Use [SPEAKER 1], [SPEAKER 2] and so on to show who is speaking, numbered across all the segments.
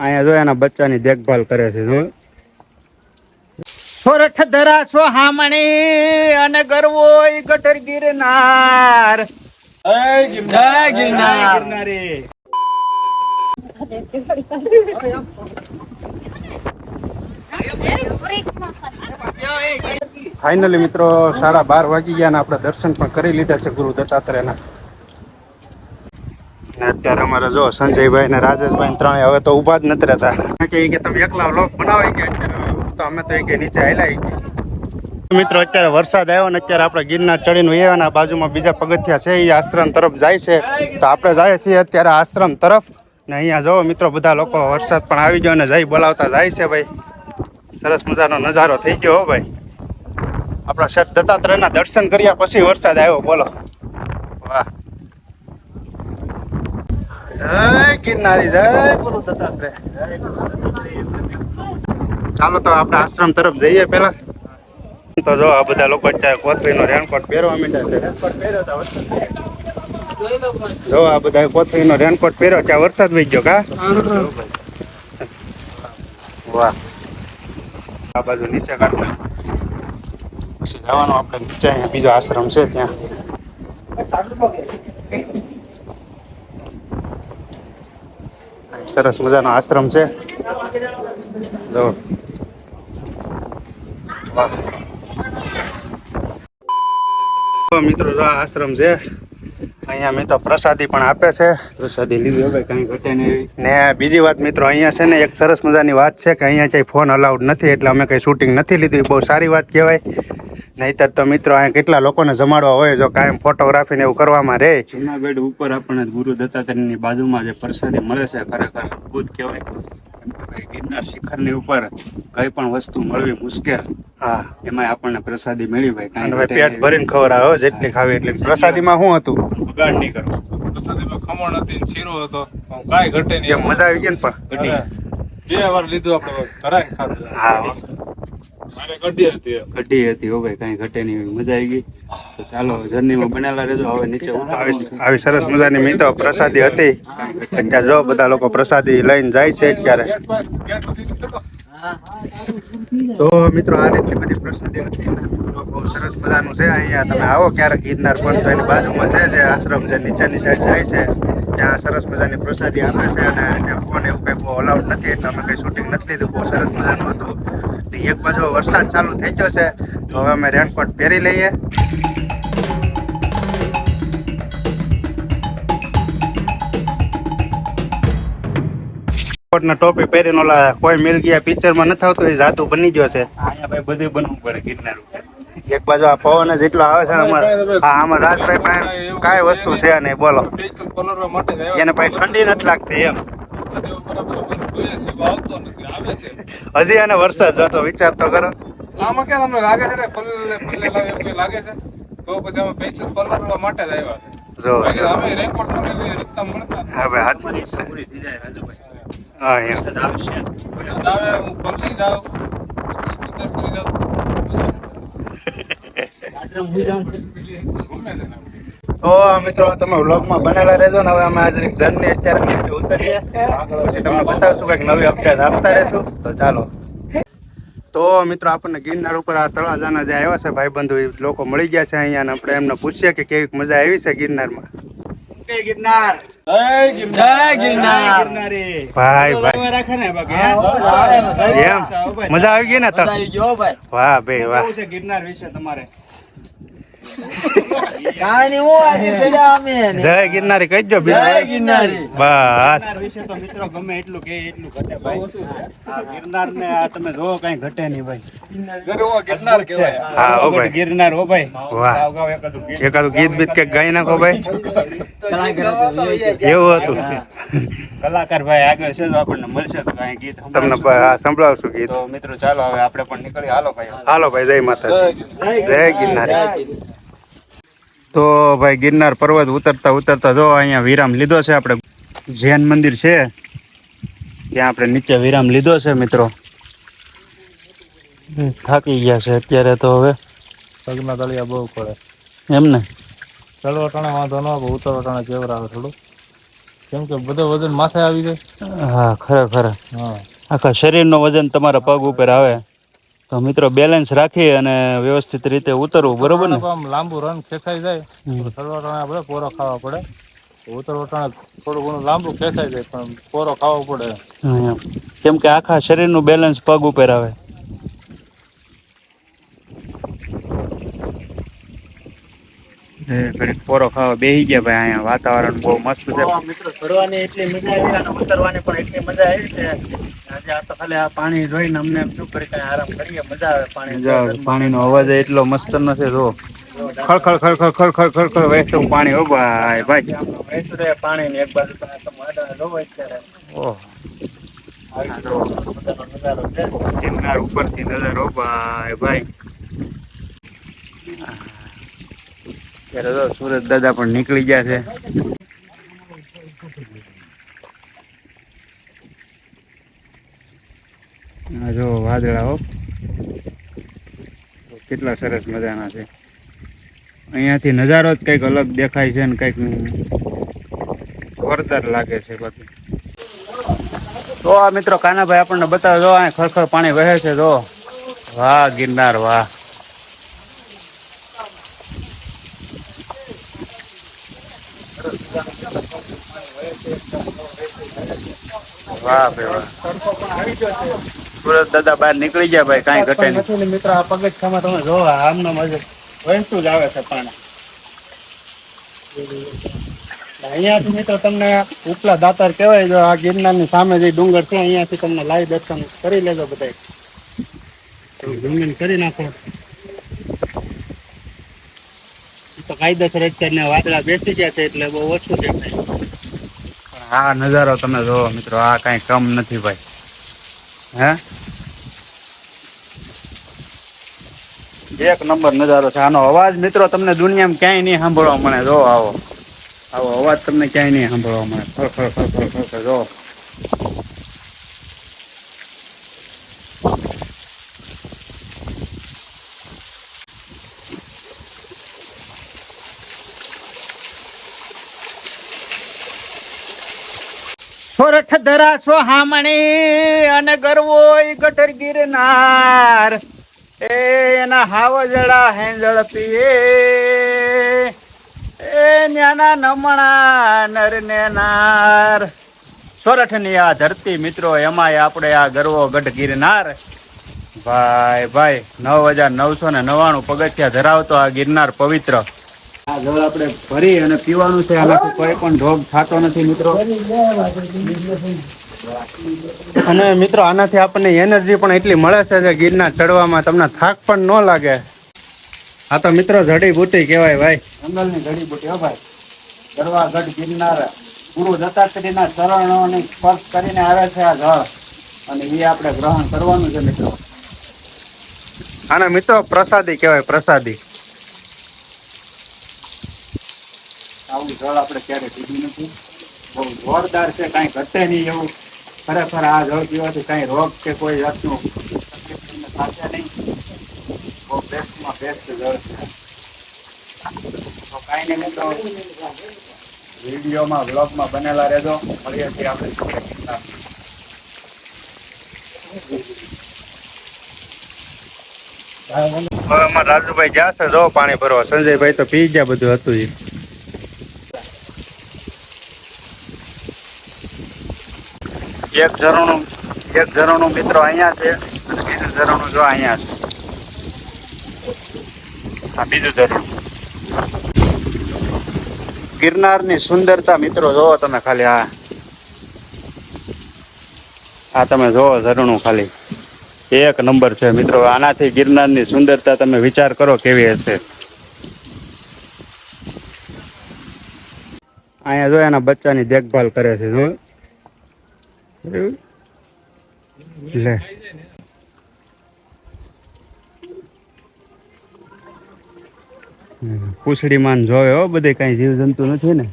[SPEAKER 1] અહીંયા જો એના બચ્ચાની દેખભાલ કરે છે જો.
[SPEAKER 2] સોરઠ ધરાસો હામણી અને ગરવો ગટર ગિરનાર. જય ગિરનાર. ગિરનારી.
[SPEAKER 1] ફાઇનલી મિત્રો સાડા બાર વાગી ગયા અને આપણે દર્શન પણ કરી લીધા છે ગુરુ દત્તાત્રેયના. ને અત્યારે અમારે જો સંજયભાઈ ને રાજેશભાઈ ને ત્રણેય હવે તો ઊભા જ નથી રહેતા. કે તમે એકલા વ્લોગ બનાવો કે અત્યારે. તો અમે તો કે નીચે આયલા ઈ મિત્રો, અત્યારે વરસાદ આવ્યો ને અત્યારે આપણે ગિરનાર ચડીને આવ્યા ને આ બાજુમાં બીજા પગથિયા છે એ આશ્રમ તરફ જાય છે. તો આપણે જઈએ છીએ અત્યારે આશ્રમ તરફ. ને અહીંયા જો મિત્રો, બધા લોકો વરસાદ પણ આવી ગયો ને જઈ બોલાવતા જાય છે ભાઈ. સરસ મજાનો નજારો થઈ ગયો હો ભાઈ. આપણા શેઠ દત્તાત્રેયના દર્શન કર્યા પછી વરસાદ આવ્યો, બોલો વાહ જય ગિરનારી, જય ગુરુ દત્તાત્રેય. ચાલો તો આપણે આશ્રમ તરફ જઈએ પેલા તો જો આ બધા લોકો અત્યારે કોથળીનો રેનકોટ પહેરવા માંડ્યા છે. રેનકોટ જો આ બધા કોથળીનો રેનકોટ પહેર્યો, ત્યાં વરસાદ વહી ગયો કા? વાહ. આ બાજુ નીચે કાઢવા પછી જવાનું આપણે નીચે, અહીંયા બીજો આશ્રમ છે ત્યાં અહીં સરસ મજાનો આશ્રમ છે. જો. મિત્રો જો આ આશ્રમ છે. અહીંયા મિત્રો પ્રસાદી પણ આપે છે. પ્રસાદી લીધી હવે કઈ ઘટે નહીં ને બીજી વાત મિત્રો અહીંયા છે ને એક સરસ મજાની વાત છે કે અહીંયા ક્યાંય ફોન અલાઉડ નથી એટલે અમે કંઈ શૂટિંગ નથી લીધું. એ બહુ સારી વાત કહેવાય. નહીતર તો મિત્રો અહીંયા કેટલા લોકોને જમાડવા હોય જો કાયમ ફોટોગ્રાફી ને એવું કરવામાં રહે.
[SPEAKER 3] જુનાગઢ ઉપર આપણને ગુરુ દત્તાત્રેયની બાજુમાં જે પ્રસાદી મળે છે ખરેખર અદભુત કહેવાય. ગિરનાર શિખરની ઉપર કઈ પણ વસ્તુ મળવી મુશ્કેલ
[SPEAKER 1] હા.
[SPEAKER 3] એમાં આપણને પ્રસાદી મળી ભાઈ
[SPEAKER 1] કારણ
[SPEAKER 3] કાંઈ
[SPEAKER 1] ભાઈ પેટ ભરીને ખબર હો, જેટલી ખાવી એટલી. પ્રસાદીમાં શું હતું?
[SPEAKER 3] બગાડ નહીં કરવો
[SPEAKER 4] પ્રસાદીમાં ખમણ હતી ને શીરો હતો. કાંઈ ઘટે નહીં.
[SPEAKER 1] એમ મજા આવી ગઈ ને પણ?
[SPEAKER 4] બે વાર લીધું આપણે ધરાઈને ખાધું.
[SPEAKER 1] હા.
[SPEAKER 4] કઢી હતી
[SPEAKER 3] હો ભાઈ કાંઈ ઘટે નહીં મજા આવી ગઈ. તો ચાલો જર્નીમાં બનેલા રહેજો હવે નીચે
[SPEAKER 1] આવી સરસ મજાની મિત્રો પ્રસાદી હતી. અત્યારે જો બધા લોકો પ્રસાદી લઈને જાય છે અત્યારે.
[SPEAKER 4] તો
[SPEAKER 1] મિત્રો આ રીતે બધી પ્રસાદી હતી. બહુ સરસ મજાનું છે. અહીંયા તમે આવો ક્યારેક ગિરનાર પણ તો એની બાજુમાં છે જે આશ્રમ છે નીચેની સાઈડ જાય છે. ત્યાં સરસ મજાની પ્રસાદી આપે છે અને ત્યાં ફોન એવું કંઈ બહુ અલાઉડ નથી. એટલે અમે કંઈ શૂટિંગ નથી લીધું બહુ સરસ મજાનું ને બાજુ વરસાદ ચાલુ થઈ ગયો છે તો હવે અમે રેનકોટ પહેરી લઈએ. રેનકોટના ટોપી પહેરીને ઓલા કોઈ મિલ ગયા પિક્ચરમાં નથી આવતું એ જાતું બની ગયો છે.
[SPEAKER 3] અહીંયા ભાઈ બધું બનવું પડે ગિરનાર
[SPEAKER 1] એક બાજુ આ પવન જ એટલો આવે છે અમારે. હા આમાં રાજભાઈ પાસે કાંઈ વસ્તુ છે નહીં બોલો. એને પછી ઠંડી નથી લાગતી એમ. હજી એને વરસાદ જોતો વિચાર તો કરો.
[SPEAKER 4] આમાં ક્યાં તમને લાગે છે ને પલ્લે પલ્લે લાગે એવું લાગે છે? તો પછી અમે પૈસા પલટવા માટે જ આવ્યા છે.
[SPEAKER 1] જો
[SPEAKER 4] અમે રેકોર્ડ રસ્તા મળતા. જ
[SPEAKER 1] હા છે.
[SPEAKER 3] પૂરી થઈ જાય રાજુભાઈ
[SPEAKER 1] હા એમ.
[SPEAKER 3] વરસાદ આવશે
[SPEAKER 4] વરસાદ આવે હું પલળી જાઉં પછી કરી જાઉં
[SPEAKER 1] તો મિત્રો તમે વ્લોગમાં બનેલા રહેજો ને. હવે અમે આજે જર્ની અત્યારે નીચે પછી તમને બતાવશું કંઈક નવી અપડેટ આપતા રહેશું. તો ચાલો. તો મિત્રો આપણને ગિરનાર ઉપર આ તળાજાના જે આવ્યા છે ભાઈબંધુ એ લોકો મળી ગયા છે અહીંયા અને આપણે એમને પૂછીએ કે કેવી મજા આવી છે ગિરનારમાં.
[SPEAKER 2] ગિરનાર. માં ગિરનાર. ગિરનારી.
[SPEAKER 1] ભાઈ ભાઈ.
[SPEAKER 2] રાખે ને બાકી
[SPEAKER 1] એમ? મજા આવી ગઈ ને વાહ ભાઈ વાહ.
[SPEAKER 2] છે ગિરનાર વિશે તમારે?
[SPEAKER 1] જય ગિરનારી કહેજો બીજું
[SPEAKER 2] ગિરનારી.
[SPEAKER 1] બસ.
[SPEAKER 2] વિશે તો મિત્રો ગમે એટલું કે એટલું ઘટે ભાઈ. આ ગિરનાર ને આ તમે જો કઈ ઘટે નહીં ભાઈ.
[SPEAKER 4] ગરવો ગિરનાર કહેવાય.
[SPEAKER 1] હા ઓ ભાઈ.
[SPEAKER 2] ગિરનાર હો ભાઈ.
[SPEAKER 1] વાહ.
[SPEAKER 2] ગાવ ગાવ એકાદું ગીત.
[SPEAKER 1] બીત કે ગાઈ નાખો ભાઈ. એવું હતું.
[SPEAKER 2] કલાકાર ભાઈ આગળ છે તો આપણને મળશે તો કઈ ગીત
[SPEAKER 1] તમને
[SPEAKER 2] સંભળાવશું
[SPEAKER 1] ગીત.
[SPEAKER 2] તો મિત્રો ચાલો હવે આપણે પણ નીકળી હાલો ભાઈ.
[SPEAKER 1] હાલો ભાઈ જય માતા જય ગિરનારી. તો ભાઈ ગિરનાર પર્વત ઉતરતા ઉતરતા જો અહીંયા વિરામ લીધો છે આપણે. જૈન મંદિર છે. ત્યાં આપણે નીચે વિરામ લીધો છે મિત્રો. થાકી ગયા છે અત્યારે તો હવે.
[SPEAKER 4] પગના તળિયા બહુ પડે.
[SPEAKER 1] એમ ને?
[SPEAKER 4] ચડવા ટાણે વાંધો ન આવે ઉતરવા ટાણે કેવર આવે થોડું. કેમ કે બધો વજન માથે આવી જાય.
[SPEAKER 3] હા ખરેખર.
[SPEAKER 4] હા.
[SPEAKER 3] આખા શરીરનો વજન તમારા પગ ઉપર આવે. તો મિત્રો બેલેન્સ રાખી અને વ્યવસ્થિત રીતે ઉતરવું બરોબર ને?
[SPEAKER 4] આમ લાંબુ રન ખેંચાઈ જાય તો સલવાર ટાણે આપણે પોરો ખાવા પડે. ઉતર વટાણે થોડું ઘણું લાંબુ ખેંચાઈ જાય પણ પોરો ખાવો પડે.
[SPEAKER 3] કેમ કે આખા શરીરનું બેલેન્સ પગ ઉપર આવે. ઘડીક પોરો ખાવા બેહી ગયા ભાઈ અહીંયા. વાતાવરણ બહુ મસ્ત છે. મિત્રો ચડવાની એટલી મજા આવી અને ઉતરવાની પણ એટલી મજા આવી છે. આજે આ તો ખાલી આ પાણી જોઈને અમને એમ શું કરી કાંઈ આરામ કરીએ મજા આવે પાણી પાણીનો અવાજ એટલો મસ્ત નથી જો. ખળખળ ખળખળ ખળખળ ખળખળ વહેતું પાણી ઓ ભાઈ. ભાઈ વહેતું રહે પાણી ને એક બાજુ તમે જોવો અત્યારે. ઓહ. ગિરનાર ઉપરથી નજારો ભાઈ ભાઈ. ત્યારે તો સુરત દાદા પણ નીકળી ગયા છે. આ જો વાદળા હો કેટલા સરસ મજાના છે. અહીંયાથી નજારો જ કંઈક અલગ દેખાય છે ને કંઈક જોરદાર લાગે છે બધું. તો આ મિત્રો કાનાભાઈ આપણને બતાવે, જો અહીં ખરખર પાણી વહે છે, જો. વાહ, ગિરનાર, વાહ. વાહ ભાઈ વાહ. સુરત દાદા બહાર નીકળી ગયા ભાઈ કાંઈ ઘટે નહીં.
[SPEAKER 2] નથી ને મિત્ર આ પગથિયામાં તમે જો આમનો મજે. વહેતું જ આવે છે પાણી. અહીંયાથી મિત્રો તમને ઉપલા દાતાર કહેવાય જો આ ગિરનારની સામે જે ડુંગર છે અહીંયાથી તમને લાઈવ દર્શન કરી લેજો બધા ડુંગર કરી નાખો. ઈ તો કાયદેસર અત્યારના વાદળા બેસી ગયા છે એટલે બહુ ઓછું દેખાય
[SPEAKER 3] પણ આ નજારો તમે જોવો મિત્રો આ કાંઈ કમ નથી ભાઈ. હે? એક નંબર નજારો છે. આનો અવાજ મિત્રો તમને દુનિયામાં ક્યાંય નહીં સાંભળવા મળે. જો આવો. આવો અવાજ તમને ક્યાંય નહીં સાંભળવા મળે. જો. સોરઠ ધરા સો હામણી અને ગરવો ગટર ગિરનાર. એ એના હાવજડા હેંજળ પીએ. એ ન્યાના નમણા નર ને નાર સોરઠની આ ધરતી મિત્રો, એમાંય આપણે આ ગરવો ગઢ ગિરનાર. ભાઈ ભાઈ, નવ હજાર નવસો ને નવ્વાણું પગથિયા ધરાવતો આ ગિરનાર પવિત્ર. આ જળ આપણે ભરી અને પીવાનું છે. આનાથી કોઈ પણ રોગ થતો નથી મિત્રો.
[SPEAKER 1] અને મિત્રો આનાથી આપણને એનર્જી પણ એટલી મળે છે કે ગિરનાર ચડવામાં તમને થાક પણ ન લાગે. આ તો મિત્રો જડીબુટી કહેવાય ભાઈ.
[SPEAKER 3] જંગલની જડીબુટી હો ભાઈ. ગરવા ગઢ ગિરનાર. ગુરુ દત્તાત્રેયના ચરણોને સ્પર્શ કરીને આવે છે આ જળ. અને એ આપણે ગ્રહણ કરવાનું છે મિત્રો.
[SPEAKER 1] આના મિત્રો પ્રસાદી કહેવાય પ્રસાદી.
[SPEAKER 3] આવું જળ આપણે ક્યારે પીધું નથી. બહુ જોરદાર છે, કાંઈ ઘટે નહીં એવું. ખરેખર આ જળ પીવાથી કાંઈ રોગ કે કોઈ જાતનું થશે નહીં. બહુ બેસ્ટમાં બેસ્ટ જળ છે. કાંઈ નહીં તો વિડીયોમાં બ્લોગમાં બનેલા રહેજો. છીએ આપણે
[SPEAKER 1] હવે રાજુભાઈ ગયા છે, જો પાણી ભરવા. સંજયભાઈ તો પી ગયા, બધું હતું
[SPEAKER 3] એક ઝરણું એક ઝરણું મિત્રો અહીંયા છે અને બીજું ઝરણું જો અહીંયા છે. આ બીજું ઝરણું. ગિરનારની સુંદરતા મિત્રો જોવો તમે ખાલી આ. આ તમે જોવો ઝરણું ખાલી. એક નંબર છે મિત્રો. આનાથી ગિરનારની સુંદરતા તમે વિચાર કરો કેવી હશે.
[SPEAKER 1] અહીંયા જો એના બચ્ચાની દેખભાલ કરે છે જો લે. પૂછડી પૂંછડીમાં જોવે હો, બધે કઈ જીવ જંતુ નથી ને?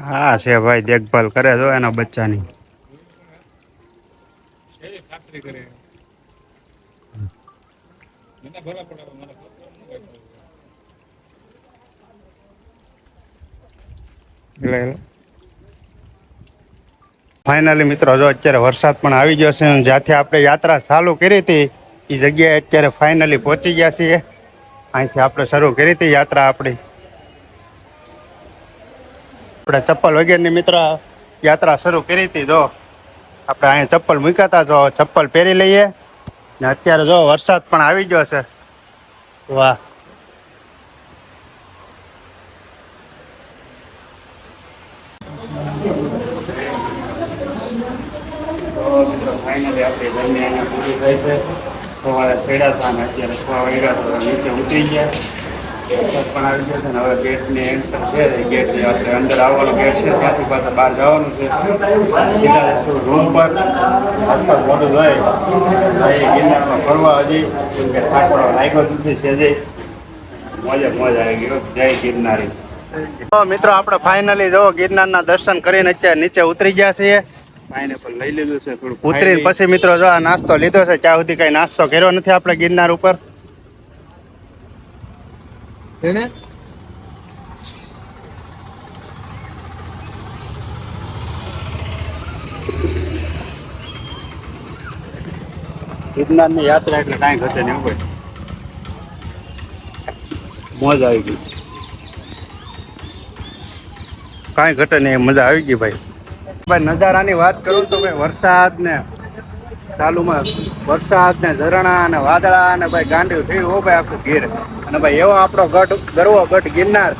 [SPEAKER 1] હા, છે ભાઈ, દેખભાલ કરે જો એના બચ્ચાની.
[SPEAKER 4] ખાતરી કરે
[SPEAKER 1] ફાઇનલી મિત્રો, જો અત્યારે વરસાદ પણ આવી ગયો છે અને જ્યાંથી આપણે યાત્રા ચાલુ કરી હતી, એ જગ્યાએ અત્યારે ફાઇનલી પહોંચી ગયા છીએ. અહીંથી આપણે શરૂ કરી હતી યાત્રા આપણી. આપણે ચપ્પલ વગેરેની મિત્ર યાત્રા શરૂ કરી હતી, જો. આપણે અહીંયા ચપ્પલ મૂક્યા હતા, જો. ચપ્પલ પહેરી લઈએ. ને અત્યારે જો વરસાદ પણ આવી ગયો છે. વાહ. ફાઇનલી આપણે બંને અહીંયા પૂરી થઈ છે. સવારે છેડ્યા હતા અને અત્યારે છ વાગ્યા તો નીચે ઉતરી ગયા. પણ આવી ગયો છે ને હવે ગેટની એન્ટર છે ગેટની આપણે અંદર આવવાનો ગેટ છે, ત્યાંથી પાછા બહાર જવાનું છે. સીધા રૂમ પર? હાથ પર ધોઈ ભાઈ ગિરનારમાં ફરવા હજી, કેમ કે થાકડો લાગ્યો નથી છે જે મોજે મોજ આવી ગયો. જય ગિરનારી. મિત્રો, આપણે ફાઇનલી જો ગિરનારના દર્શન કરીને અત્યારે નીચે ઉતરી ગયા છીએ.
[SPEAKER 3] પાઇનેપલ લઈ લીધું છે થોડું
[SPEAKER 1] ઉતરીને પછી મિત્રો જો આ નાસ્તો લીધો છે ચા સુધી કઈ નાસ્તો કર્યો નથી આપણે ગિરનાર ઉપર. ગિરનારની યાત્રા એટલે કાંઈ ઘટે નહીં હોય મોજ આવી ગઈ. કાંઈ ઘટે નહીં મજા આવી ગઈ ભાઈ. ભાઈ, નજારાની વાત કરું તો ભાઈ વરસાદ ને ચાલુમાં વરસાદ ને ઝરણા ને વાદળા ને ભાઈ ગાંડી થયું. હો ભાઈ, આખું ગીર અને ભાઈ, એવો આપણો ગઢ, ગરવો ગઢ ગિરનાર.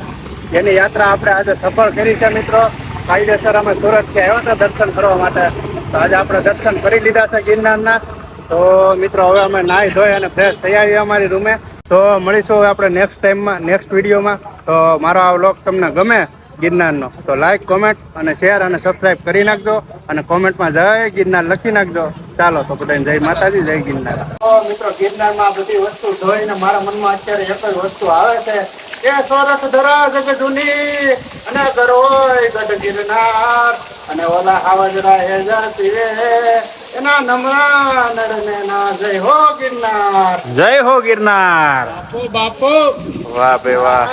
[SPEAKER 1] એની યાત્રા આપણે આજે સફળ કરી છે, મિત્રો. કાયદેસર અમે સુરતથી આવ્યા હતા દર્શન કરવા માટે. તો આજે આપણે દર્શન કરી લીધા છે ગિરનારના. તો મિત્રો, હવે અમે નાહી ધોઈ અને ફ્રેશ થઈ આવીએ અમારી રૂમે. તો મળીશું હવે આપણે નેક્સ્ટ ટાઈમમાં નેક્સ્ટ વિડીયોમાં તો મારો આ વ્લોગ તમને ગમે ગિરનારનો. તો લાઈક કોમેન્ટ અને શેર અને સબસ્ક્રાઈબ કરી નાખજો અને કોમેન્ટમાં જય ગિરનાર લખી નાખજો. ચાલો તો બધાને જય માતાજી જય ગિરનાર. મિત્રો ગિરનારમાં આ બધી વસ્તુ જોઈને મારા મનમાં અત્યારે એક જ વસ્તુ આવે છે. કે સોરઠ ધરા જગ જૂની અને ગરોય ગઢ ગિરનાર. અને ઓલા હાવજરા હે જાતી એના નમરા નરને ના જય હો ગિરનાર.
[SPEAKER 3] જય હો ગિરનાર.
[SPEAKER 4] બાપુ
[SPEAKER 1] વાહ બે વાહ.